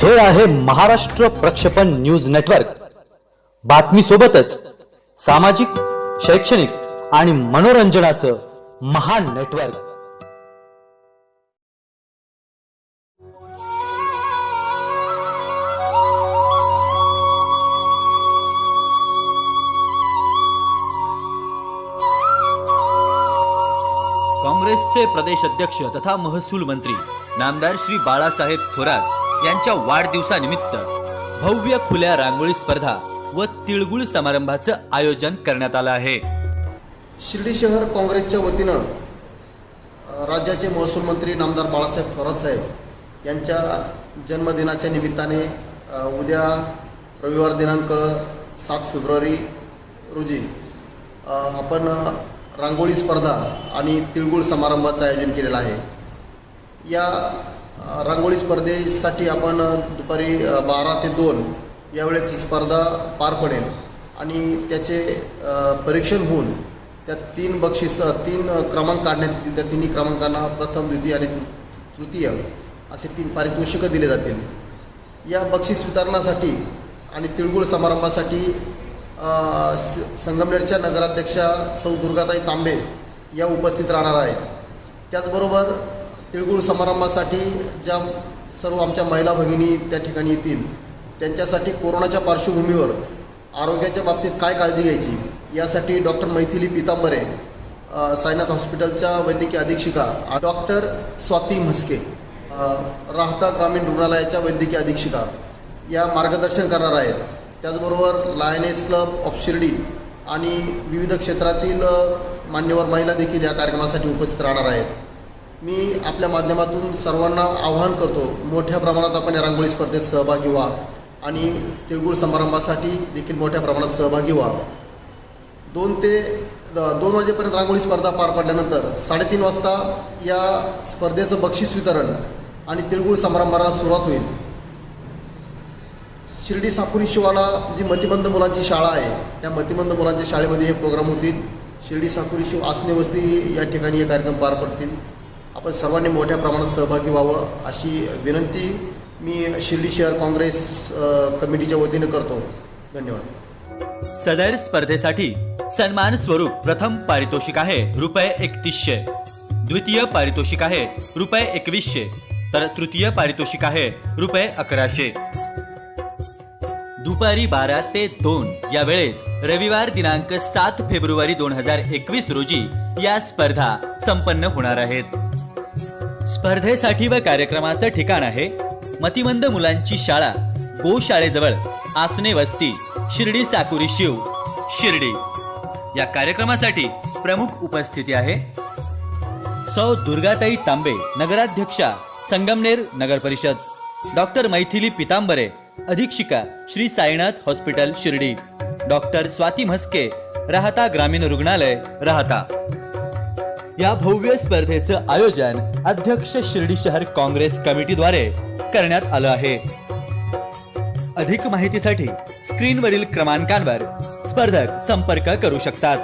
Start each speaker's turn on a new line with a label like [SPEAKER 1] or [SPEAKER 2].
[SPEAKER 1] हे आहे महाराष्ट्र प्रक्षेपण न्यूज नेटवर्क. बातमी सोबतच सामाजिक शैक्षणिक आणि मनोरंजनाचं महान नेटवर्क.
[SPEAKER 2] काँग्रेसचे प्रदेश अध्यक्ष तथा महसूल मंत्री नामदार श्री बाळासाहेब थोरात यांच्या वाढदिवसानिमित्त भव्य खुल्या रांगोळी स्पर्धा व तिळगुळ समारंभाचं आयोजन करण्यात आलं आहे.
[SPEAKER 3] शिर्डी शहर काँग्रेसच्या वतीनं राज्याचे महसूल मंत्री नामदार बाळासाहेब थोरात साहेब यांच्या जन्मदिनाच्या निमित्ताने उद्या रविवार दिनांक सात फेब्रुवारी रोजी आपण रांगोळी स्पर्धा आणि तिळगुळ समारंभाचं आयोजन केलेलं आहे. या रांगोळी स्पर्धेसाठी आपण दुपारी बारा ते दोन यावेळेत ही स्पर्धा पार पडेल. आणि त्याचे परीक्षण होऊन त्या तीन बक्षीस तीन क्रमांक काढण्यात येतील. त्या तिन्ही क्रमांकांना प्रथम द्वितीय आणि तृतीय असे तीन पारितोषिकं दिले जातील. या बक्षीस वितरणासाठी आणि तिळगुळ समारंभासाठी संगमनेरच्या नगराध्यक्षा सौ दुर्गाताई तांबे या उपस्थित राहणार आहेत. त्याचबरोबर तिळगुळ समारंभासाठी ज्या सर्व आमच्या महिला भगिनी त्या ठिकाणी येतील त्यांच्यासाठी कोरोनाच्या पार्श्वभूमीवर आरोग्याच्या बाबतीत काय काळजी घ्यायची यासाठी डॉक्टर मैथिली पितांबरे सायनाथ साईनाथ हॉस्पिटलच्या वैद्यकीय अधीक्षिका डॉक्टर स्वाती म्हस्के राहता ग्रामीण रुग्णालयाच्या वैद्यकीय अधीक्षिका या मार्गदर्शन करणार आहेत. त्याचबरोबर लायनेस क्लब ऑफ शिर्डी आणि विविध क्षेत्रातील मान्यवर महिला देखील या कार्यक्रमासाठी उपस्थित राहणार आहेत. मी आपल्या माध्यमातून सर्वांना आवाहन करतो मोठ्या प्रमाणात आपण या रांगोळी स्पर्धेत सहभागी व्हा आणि तिळगुळ समारंभासाठी देखील मोठ्या प्रमाणात सहभागी व्हा. दोन ते द- दोन वाजेपर्यंत रांगोळी स्पर्धा पार पडल्यानंतर साडेतीन वाजता या स्पर्धेचं बक्षीस वितरण आणि तिळगुळ समारंभाला सुरुवात होईल. शिर्डी सापुरी शिवाला जी मतिमंद मुलांची शाळा आहे त्या मतिमंद मुलांच्या शाळेमध्ये हे प्रोग्राम होतील. शिर्डी सापुरी शिव आसने वस्ती या ठिकाणी हे कार्यक्रम पार पडतील. आपण सर्वांनी मोठ्या प्रमाणात सहभागी व्हावं अशी विनंती मी शिर्डी शहर काँग्रेस कमिटीच्या वतीने करतो. धन्यवाद.
[SPEAKER 2] सदर स्पर्धेसाठी सन्मान स्वरूप प्रथम पारितोषिक आहे रुपये एकतीसशे. द्वितीय पारितोषिक आहे रुपये एकवीसशे. तर तृतीय पारितोषिक आहे रुपये अकराशे. दुपारी बारा ते दोन या वेळेत रविवार दिनांक सात फेब्रुवारी दोन हजार एकवीस रोजी या स्पर्धा संपन्न होणार आहेत. स्पर्धेसाठी व कार्यक्रमाचं ठिकाण आहे. मतिमंद मुलांची शाळा गोशाळेजवळ आसने वस्ती शिर्डी साकुरी शिव शिर्डी. या कार्यक्रमासाठी प्रमुख उपस्थिती आहे. सौ दुर्गाताई तांबे नगराध्यक्षा संगमनेर नगर परिषद. डॉक्टर मैथिली पितांबरे अधीक्षिका श्री साईनाथ हॉस्पिटल शिर्डी. डॉक्टर स्वाती म्हस्के राहता ग्रामीण रुग्णालय राहता. या भव्य स्पर्धेचं आयोजन अध्यक्ष शिर्डी शहर काँग्रेस कमिटीद्वारे करण्यात आलं आहे. अधिक माहितीसाठी स्क्रीनवरील क्रमांकांवर स्पर्धक संपर्क करू शकतात.